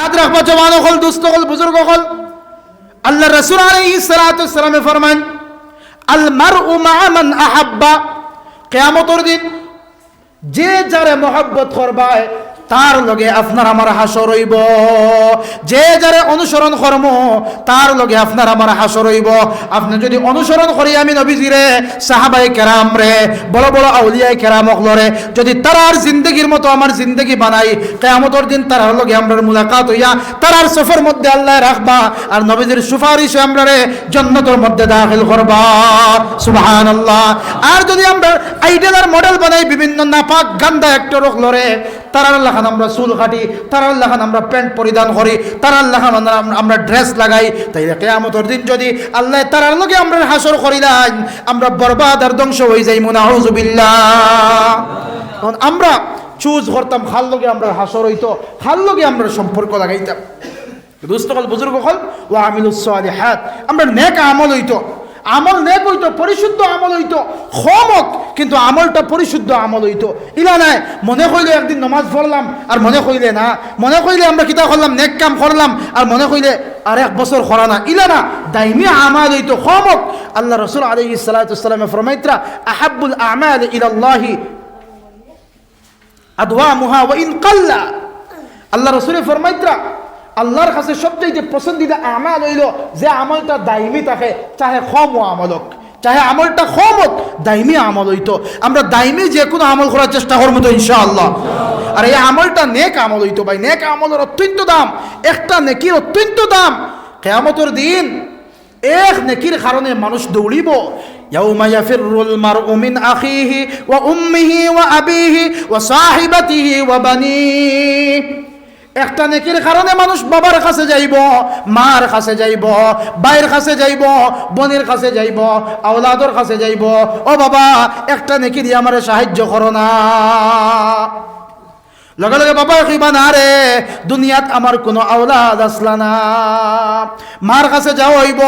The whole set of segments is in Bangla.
হাত রাখবা জওয়ান হল দুস্থ হল বুজুর্গ হল আল্লাহ রসুল আলাইহিস সালাতু সালামে ফরমান, আল মারউ মাআ আহাব্বা। কিয়ামতের দিন যে যারে মহব্বত করবায় তার লগে আপনার আমার হাসর হইব। যে যারে অনুসরণ করম, তার লগে আপনার আমার হাসর হইব। আপনি যদি অনুসরণ করি আমি নবীজিরে সাহাবাই কেরাম রে বড় বড় আউলিয়াই কেরাম অকলরে যদি তারার জিন্দগির মতো আমার জিন্দগি বানাই, কেয়ামতর দিন তারার লগে আমরা মুলাকাত হইয়া, তারার সফর মধ্যে আল্লাহ রাখবা, আর নবীজির সুপারিশ আমরা রে জন্নতর মধ্যে দাখিল করবা। সুবহান আল্লাহ আর যদি আমরা আইডিয়াল মডেল বানাই, বিভিন্ন নাপাক গান্দা একটর অকলরে তারার লাখান আমরা চুল কাটি, তারার লাখান আমরা প্যান্ট পরিধান করি, তারার লাখান আমরা- ড্রেস লাগাই। তাই কেয়ামতর দিন যদি আল্লাহ তারার লগে আমরা হাসর করিলাম আমরা বরবাদ আর ধ্বংস হয়ে যাই মুনাহুজুবিল্লাহ তখন আমরা চুজ করতাম, খাল লগে আমরা হাসর হইতো, খাল লগে আমরা সম্পর্ক লাগাইতাম। দুস্তকল বুজুর্গ হল ও আমিলুস হাত আমরা নেক আমল হইতো। আমল নেক হইতো, পরিশুদ্ধ আমল হইতো খমক কিন্তু আমলটা পরিশুদ্ধ আমল হইতো। ইলা নাই, মনে কইলে একদিন নমাজ পড়লাম, আর মনে কইলে না। মনে কইলে আমরা কিতা করলাম নেক কাম করলাম, আর মনে কইলে আর এক বছর করা না। ইলা না, দাইমি আমাল হইতো খমক আল্লাহ রসুল আলী সালাতামে ফরমাইত্রা আহাবুল আমাল ইলাল্লাহি আদওয়া মুহা ওয়া ইন কাল্লা। আল্লাহ রসুলের ফরমাইত্রা আল্লাহর কাছে সবচেয়ে পছন্দিদা আমাল হইল যে আমলটা দাইমি থাকে চাহে কম ও আমলক চাহে আমলটা কম হোক দাইমি আমল হইতো আমরা দাইমি যে কোনো আমল করার চেষ্টা করবো তো ইনশাআল্লাহ আর এই আমলটা নেক আমল হইতো ভাই নেক আমলের অত্যন্ত দাম একটা নেকির অত্যন্ত দাম কেয়ামতের দিন এক নেকির কারণে মানুষ দৌড়িব يوم يفر المرء من أخيه وأمه وأبيه وصاحبته وبنيه একটা নেকির কারণে মানুষ বাবার কাছে যাইব, মার কাছে যাইব, বাইর কাছে যাইব, বোনের কাছে যাইব, আওলাদর কাছে যাইব। ও বাবা, একটা নেকি দিয়ে আমার সাহায্য করো না। লগে লগে বাবা কইবা না রে? দুনিয়াত আমার কোনো আওলাদ আসলা না। মার কাছে যাওয়া হইব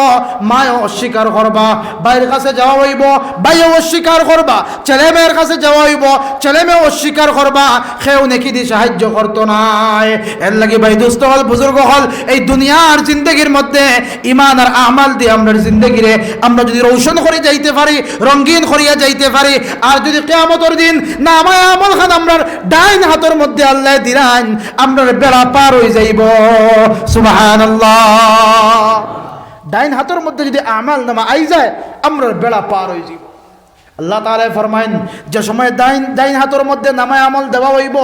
মায় অস্বীকার করবা। বাইরের কাছে যাওয়া হইব, বাইও অস্বীকার করবা। ছেলে মেয়ের কাছে যাওয়া হইব, ছেলে মেয়ে অস্বীকার করবা। সেও নেকি দি সাহায্য করতো নাই। এর লাগি ভাই দুস্থ হল, বুজুর্গ হল, এই দুনিয়ার জিন্দগির মধ্যে ইমান আর আমাল দিয়ে আমরা জিন্দগিরে, আমরা যদি রৌশন করে যাইতে পারি, রঙ্গিন করিয়া যাইতে পারি, আর যদি কেয়ামতর দিন না আমায় আমল খান, আমরা ডাইন হাতের মধ্যে আল্লাহ দিলান, আমরা বেড়া পার হয়ে যাইব। সুবাহান ডাইন হাতের মধ্যে যদি আমাল নামা আই যায়, আমরা বেড়া পার হয়ে যাইব। আল্লাহ তালে ফরমাইন যে সময় ডাইন ডাইন হাতের মধ্যে নামায় আমল দেওয়া হইব,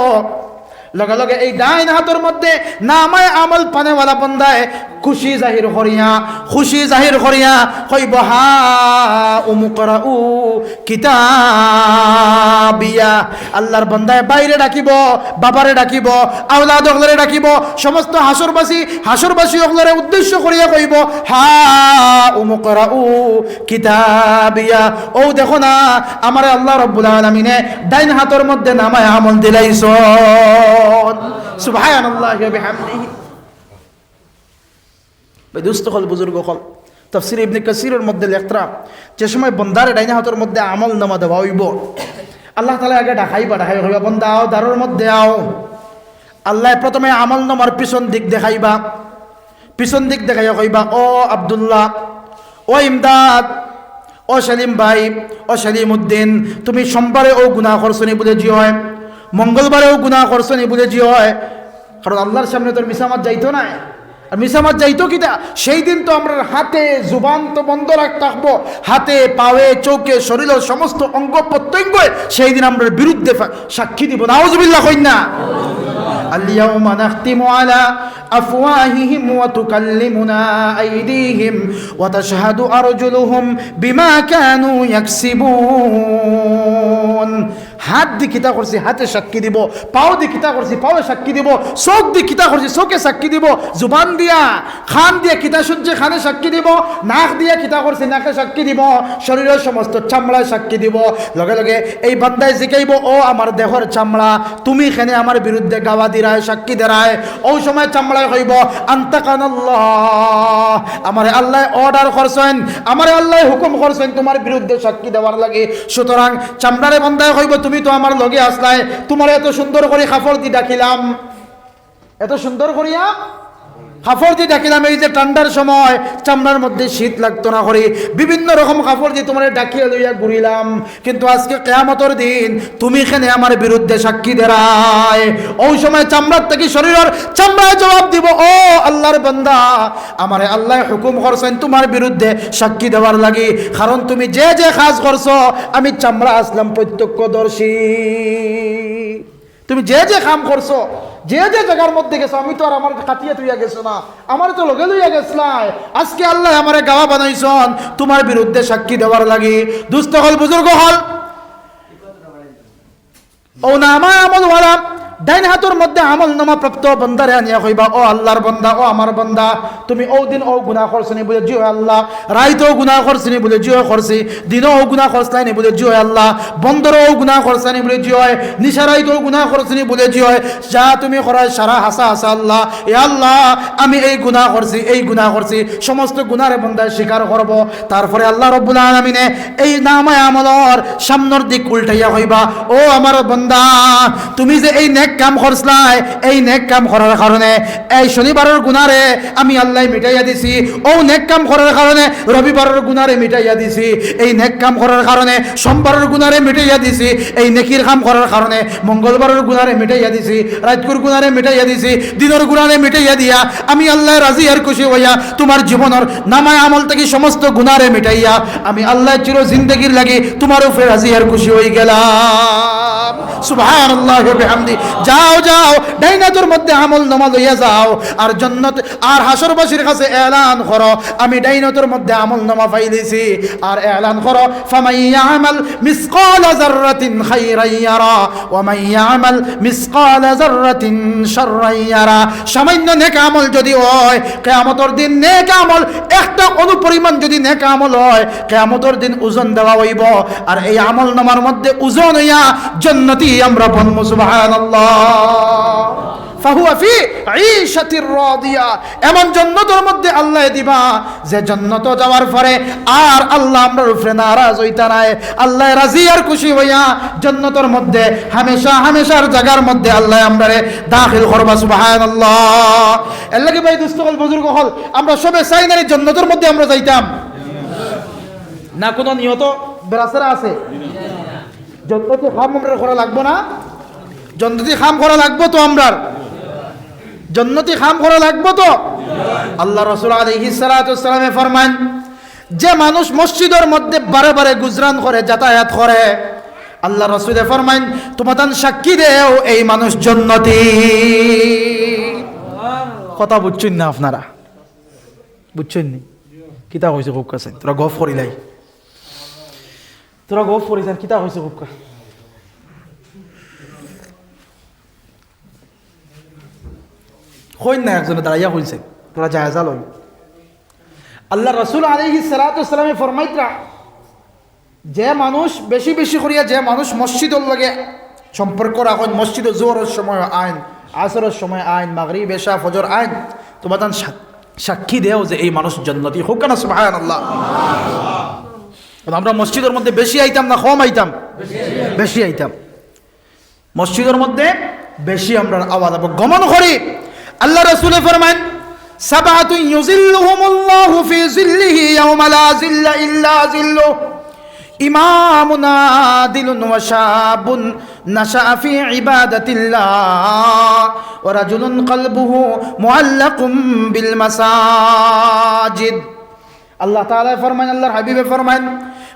লগে লগে এই ডাইন হাতের মধ্যে নামায় আমল পানেওয়ালা বন্দায় খুশি জাহির করিয়া, খুশি জাহির করিয়া কইব হা উমুকরা উ কিতাবিয়া। আল্লাহর বন্দায় বাইরে ডাকিব, বাবারে ডাকিব, আওলাদ অগলরে ডাকিব, সমস্ত হাসরবাসী হাসরবাসী অগলরে উদ্দেশ্য করিয়া কইব, হা উমুকরা উ কিতাবিয়া। ও দেখো না, আমার আল্লাহ রব্বুল আলমিনে ডাইন হাতের মধ্যে নামায় আমল দিলাইছ সুবহানাল্লাহি ওয়া বিহামদিহি। ভাই দুস্থ হল বুজুর্গ হল। তফসির ইবনে কাসিরের মধ্যে লেখরা, যে সময় বন্দারে ডাইনা হাতের মধ্যে আমল নামা দেওয়া হইব, আল্লাহ তালা আগে ডাকাইবা ডাকাই হইবা, বন্দা আও দারোর মধ্যে আও। আল্লাহ প্রথমে আমল নামার পিছন দিক দেখাইবা, পিছন দিক দেখাইয়া কইবা, ও আবদুল্লাহ, ও ইমদাদ, ও সেলিম ভাই, ও সেলিম উদ্দিন তুমি সোমবারে ও গুণা করছনি বলে জি হয় মঙ্গলবারেও গুণা করছনি বলে জি হয়, কারণ আল্লাহর সামনে তোর মিসামাত যাইতো না। আর মিসামাত যাইতো কিনা সেই দিন তো আমরা হাতে জুবান তো বন্ধ রাখতে থাকবো হাতে পায়ে চৌকে শরীরের সমস্ত অঙ্গ প্রত্যঙ্গ সেই দিন আমরা বিরুদ্ধে ফা- সাক্ষী দিব নাউজুবিল্লাহ কই না اليوم نختم على أفواههم وتكلمنا أيديهم وتشهد أرجلهم بما كانوا يكسبون হাত দি কিতা করছি হাতে সাক্ষী দিব, পাও দি কিতা করছি পাও সাক্ষী দিব, চোখ দি কিতা করছি চোখে সাক্ষী দিব, জুবান দিয়া, খান দিয়া কিতা সূর্যে খানে সাক্ষী দিব, নাক দিয়া কিতা করছি নাকে সাক্ষী দিব শরীরের সমস্ত চামড়ায় সাক্ষী দিব। লগে লগে এই বান্দায় জিকাইব ও আমার দেহর চামড়া তুমি এখানে আমার বিরুদ্ধে গাওয়া দিরায় সাক্ষী দেরায় ও সময় চামড়ায় হইব আন্তাকানাল্লাহ আমার আল্লাহ। অর্ডার করছেন আমার আল্লাহ হুকুম করছেন তোমার বিরুদ্ধে সাক্ষী দেওয়ার লাগে। সুতরাং চামড়ারে বন্দায় হইব তুমি তো আমার লগে আসলাই তোমার এত সুন্দর করে খাফর দি ডাকিলাম। এত সুন্দর করিয়া কাপড় দিয়ে ডাকিলাম, এই যে ঠান্ডার সময়, চামড়ার মধ্যে শীত লাগতো না করে বিভিন্ন রকম কাপড় দিয়ে তোমার ডাকিয়ে লইয়া ঘুরিলাম। কিন্তু আজকে কেয়ামতর দিন তুমি এখানে আমার বিরুদ্ধে সাক্ষী দেরায়। ওই সময় চামড়ার থেকে শরীরের চামড়ায় জবাব দিব, ও আল্লাহর বান্দা, আমারে আল্লাহ হুকুম করছেন তোমার বিরুদ্ধে সাক্ষী দেওয়ার লাগি। কারণ তুমি যে যে কাজ করছ, আমি চামড়া আসলাম প্রত্যক্ষদর্শী। তুমি যে যে কাম করছ, যে যে জায়গার মধ্যে গেছো, আমি তো আর আমার কাটিয়ে তুইয়া গেছো না। আমার তো লগে লইয়া গেছলাই আজকে আল্লাহ আমারে গাওয়া বানাইছন, তোমার বিরুদ্ধে সাক্ষী দেওয়ার লাগি। দুস্থ হল, বুজুর্গ হল। ও না আমার আমল ওয়ালা। ডাইন হাতের মধ্যে আমল নামা প্রাপ্ত বন্দারে আনিয়া কইবা, ও আল্লাহর বন্দা, ও আমার বন্দা, তুমি ও দিন ও গুনাহ করছনি বলে জিও আল্লাহ। রাইতেও গুনাহ করছনি বলে জিও করছি। দিনও ও গুনাহ করছনি বলে জিও আল্লাহ। বন্দরও ও গুনাহ করছনি বলে জিও নিশারাইতেও গুনাহ করছনি বলে জিও যা তুমি করায় সারা হাসা হাসা আল্লাহ। এ আল্লাহ, আমি এই গুনাহ করছি, এই গুনাহ করছি। সমস্ত গুনারে বন্দায় স্বীকার করব। তারপরে আল্লাহ রব্বুল আলামিনে এই নামায় আমলর সামনের দিক উল্টাইয়া হইবা ও আমার বন্দা, তুমি যে এই নেক কাম করছলাই এই নেক কাম করার কারণে, এই শনিবারের গুনারে আমি আল্লাহ মিটাইয়া দিছি, ও নেক কাম করার কারণে রবিবারের গুনারে মিটাইয়া দিছি, এই নেক কাম করার কারণে সোমবারের গুনারে মিটাইয়া দিছি, এই নেকির কাম করার কারণে মঙ্গলবারের গুনারে মিটাইয়া দিছি রাজকুর গুনারে মিটাইয়া দিছি, দিনের গুনারে মিটাইয়া দিয়া আমি আল্লাহ রাজি আর খুশি হইয়া তোমার জীবনের নামায় আমল থেকে সমস্ত গুনারে মিটাইয়া আমি আল্লাহ চির জিন্দগির লাগি তোমার উপরে রাজি আর খুশি হয়ে গেলাম। যাও যাও ডাইনাতুর মধ্যে আমল লইয়া যাও। আর জন্নত, আর হাসরবাসীর কাছে এলান আমি ডাইনাতুর মধ্যে আমল পাইলিছি আর এলান করো, ফামাই ইয়ামাল মিসকাল যাররাতিন খাইরান ইয়ারা ওয়া ইয়ামাল মিসকাল যাররাতিন শাররান ইয়ারা। সামান্য নেক আমল যদি হয়, কিয়ামতের দিন নেক আমল, একটা অনুপরিমাণ যদি নেক আমল হয়, কিয়ামতের দিন ওজন দেওয়া হইব। আর এই আমল নামার মধ্যে ওজন হইয়া জান্নাতি আমরা বনমু সুবহানাল্লাহ। এমন জান্নাতের মধ্যে আল্লাহ দিবা যে জান্নাত যাওয়ার পরে আর আল্লাহ আমরা উপরে নারাজ হইতা নাই। আল্লাহ রাজি আর খুশি হইয়া জান্নাতের মধ্যে হামেশা হামেশার জায়গার মধ্যে আল্লাহ আমরারে দাখিল করবা সুবহানাল্লাহ। এর লাগি ভাই দুস্থ হল বুজুর্গ হল আমরা সবে চাই না জান্নাতের মধ্যে আমরা যাইতাম। না কোনো নিয়ত? বেরাসেরা আছে? যন্ত্রটি খাম আমরা করা লাগবো না। যন্ত্রটি খাম করা লাগবো তো আমরার জন্নতি খাম করা লাগবো তো। আল্লাহ রসুল আলহি সালামে ফরমান যে মানুষ মসজিদের মধ্যে বারে বারে গুজরান করে, যাতায়াত করে, আল্লাহ রসুলে ফরমাইন তোমাদান সাক্ষী দেও এই মানুষ জন্নতি। কথা বুঝছেন না আপনারা? বুঝছেন নি? কিতা হয়েছে খুব কাছে তোরা গফ করিলাই। তোরা গফ করিস কিতা হয়েছে খুব কা হইন না একজনে দাঁড়াইয়া হইছে তোরা জায়জা লই আল্লাহ রসুল আলহি সালাতামে ফরমাইতরা যে মানুষ বেশি বেশি করিয়া যে মানুষ মসজিদর লগে সম্পর্ক রাখেন মসজিদ জোরের সময় আইন আসরের সময় আইন মাগরি বেশা ফজর আইন তোমার সাক্ষী দেও যে এই মানুষ জন্নতি। হোক না সুবাহ আল্লাহ আমরা মসজিদের মধ্যে বেশি আইতাম না কম আইতাম? বেশি আইতাম। মসজিদের মধ্যে বেশি আমরা আওয়াজ আবার গমন করি। আল্লাহ রসুলে ফরমান সাবাতু ইউজিল্লুহুমুল্লাহু রাজুলুন কলবুহু মুআল্লাকুম বিল মাসাজিদ। আল্লাহ তাআলা ফরমান আল্লাহর হাবিবে ফরমান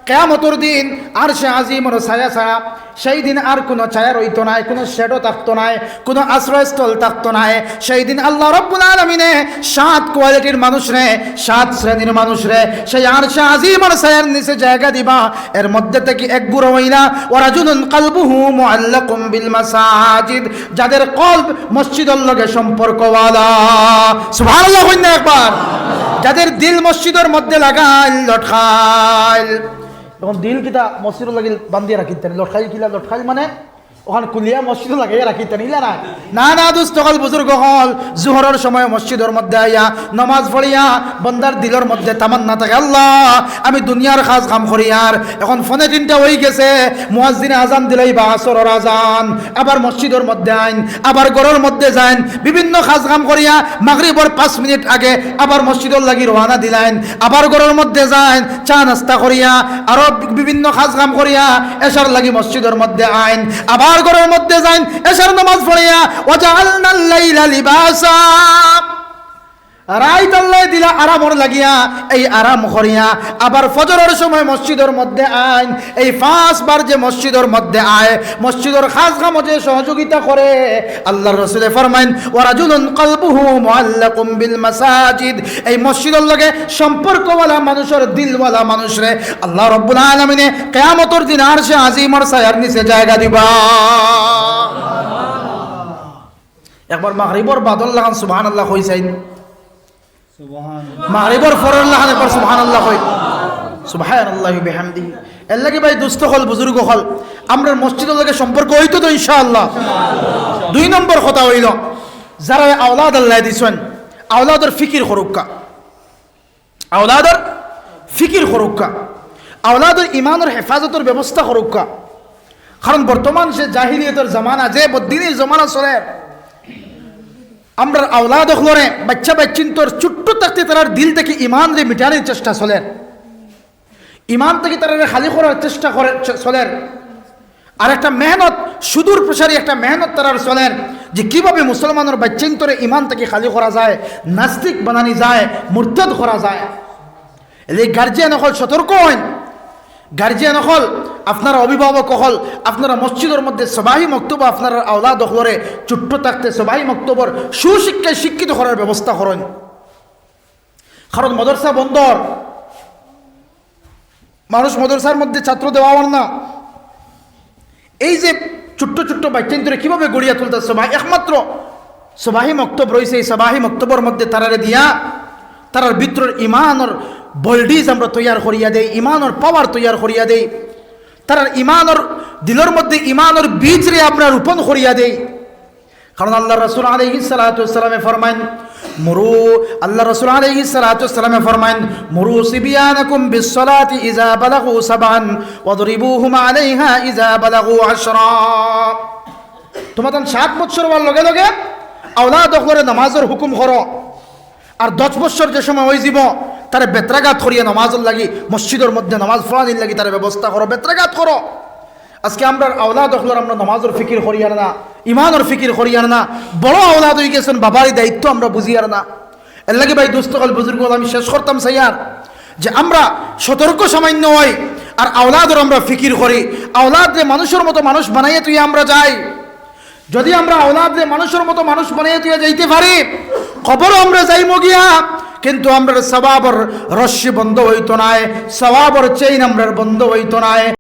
কেয়ামতর দিন আর সে আজিমর ছায়া ছায়া, সেই দিন আর কোনো ছায়া রইত নাই, কোনো শেডও থাকতো নাই, কোনো আশ্রয়স্থল থাকতো নাই। সেই দিন আল্লাহ রব্বুল আলমিনে সাত কোয়ালিটির মানুষ রে, সাত শ্রেণির মানুষ রে, সেই আর সে আজিমর ছায়ার নিচে জায়গা দিবা। এর মধ্যে থেকে এক বুড়ো মহিলা ওরা জুনুন কালবুহু মুআল্লাকুম বিল মাসাজিদ যাদের কলব মসজিদের লগে সম্পর্কওয়ালা। কইনা একবার। যাদের দিল মসজিদের মধ্যে লাগাইল, লটকাইল। এখন দিল কিতা মসজিদের লাগিল বান্ধিয়ে রাখি লটকাইল কিলা, লটকাইল মানে ওখানে কুলিয়া মসজিদ লাগাইয়া রাখিতে নিলে না না না দুস্থ হল বুজুর্গ হল জোহরের সময় মসজিদের মধ্যে আইয়া নমাজ পড়িয়া, বন্দার দিলের মধ্যে তামান্না থাকে। আল্লাহ, আমি দুনিয়ার খাস কাম করি আর। এখন ফোনে তিনটা হয়ে গেছে, মুয়াজ্জিনে আজান দিলেই বা আসরের আজান, আবার মসজিদের মধ্যে আইন, আবার ঘরের মধ্যে যাইন। বিভিন্ন খাস কাম করিয়া মাগরিবর পাঁচ মিনিট আগে আবার মসজিদের লাগি রওনা দিলেন আবার ঘরের মধ্যে যাইন, চা নাস্তা করিয়া, আরও বিভিন্ন খাস কাম করিয়া এসার লাগি মসজিদের মধ্যে আইন। আবার ঘরের মধ্যে যাইন এসার নামাজ পড়িয়া ওজা আল্লাহ লিবাসা। রাইত আল্লাহ দিলা আরামর লাগিয়া, এই আরাম করিয়া, আবার ফজরের সময় মসজিদের মধ্যে আইন, এই পাঁচবার যে মসজিদের মধ্যে আয়, মসজিদের খাস কাম যে সহযোগিতা করে, আল্লাহর রসুলে ফরমাইন ওয়ারাজুলুন কলবুহু মুআল্লাকুম বিল মাসাজিদ। এই মসজিদের লগে সম্পর্কওয়ালা মানুষের দিলওয়ালা মানুষ রে, আল্লাহ রব্বুল আলামিনে কিয়ামতের দিন আরশে আজিমর ছায়ার নিচে জায়গা দিবা। একবার মাগরিবর বাদল লাগান, সুবহানাল্লাহ কইছেন। মাগরিবর ফরর লাহান একবার সুবহানাল্লাহ কই সুবহানাল্লাহি বিহামদিহি এর লাগি ভাই দুস্থ হল, বুজুর্গ হল। আমরা মসজিদের লগে সম্পর্ক হইতো তো ইনশাআল্লাহ। দুই নম্বর কথা হইল, যারা আওলাদ আল্লাহ দিছেন, আওলাদের ফিকির করুক্কা আওলাদের ফিকির করুক্কা আওলাদের ইমানের হেফাজতের ব্যবস্থা করুক্কা কারণ বর্তমান সে জাহিলিয়তের জামানা যে বদিনের জামানা চলে আমরা আওলাদ হলরে বাচ্চা বাচ্চিন্তর ছোট্ট থাকতে তার দিল থেকে ইমান রে মিটানোর চেষ্টা চলেন ইমান থেকে তারা খালি করার চেষ্টা করে চলেন আর একটা মেহনত, সুদূর প্রসারী একটা মেহনত তারার চলেন যে কীভাবে মুসলমানের বাচ্চিন্তরে ইমান থেকে খালি করা যায়, নাস্তিক বানানি যায়, মুরতদ করা যায়। এই গার্জিয়ান হল সতর্ক হন গার্জিয়ান হল, আপনারা অভিভাবক হল, আপনারা মসজিদের মধ্যে সবাই মক্তব্য আপনার আওলাদ হলরে, ছোট্ট থাকতে সবাই মক্তব্যর সুশিক্ষায় শিক্ষিত করার ব্যবস্থা করেন। কারণ মদরসা বন্দর মানুষ মদরসার মধ্যে ছাত্র দেওয়া না। এই যে ছোট্ট ছোট্ট বাচ্চান্তরে কীভাবে গড়িয়া তুলতে সবাই একমাত্র। সবাহি মক্তব রয়েছে, এই সবাহি মক্তবর মধ্যে তারারে দিয়া, তারার ভিতর ইমানর বল্ডিজ আমরা তৈয়ার করিয়া দেই ইমানর পাওয়ার তৈয়ার করিয়া দেই তারার ইমানর দিলের মধ্যে ইমানর বীজ রে আমরা রোপণ করিয়া দেই কারণ আল্লাহ রসুল আলহি সালাতামে ফরমাইন মুরু আল্লাহ রসুল আলহি সালাতামে ফরমাইন মুরু সিবিয়ানকুম বিসসালাতি ইজা বালাগু সাবান ওয়াদরিবুহুম আলাইহা ইজা বালাগু আশরা। তোমাদের সাত বছর হওয়ার লগে লগে আওলাদ করে নামাজের হুকুম করো। আর দশ বছর যে সময় হয়ে যাব তারে বেত্রাঘাত করিয়ে নামাজের লাগি, মসজিদের মধ্যে নামাজ ফলানির লাগি তার ব্যবস্থা করো, বেত্রাঘাত করো। আজকে আমরা আওলাদ হলার আমরা নামাজের ফিকির করি আর না ইমানের ফিকির করি আর না, বড় আওলাদ হয়ে গেছেন, বাবারই দায়িত্ব আমরা বুঝি আর না। এর লাগে ভাই দুস্থ কাল বুজুর্গ, আমি শেষ করতাম সাইয়ার, যে আমরা সতর্ক সামান্য হই আর আওলাদর আমরা ফিকির করি। আওলাদ যে মানুষের মতো মানুষ বানাইয়ে তুই আমরা যাই। যদি আমরা আওলাদ যে মানুষের মতো মানুষ বানাইয়ে তুই যাইতে পারি খবরও আমরা যাই মগিয়া কিন্তু আমরা সবাবর রশ্মি বন্ধ হইতো নাই সবাবর চেইন আমরা বন্ধ হইতো নাই।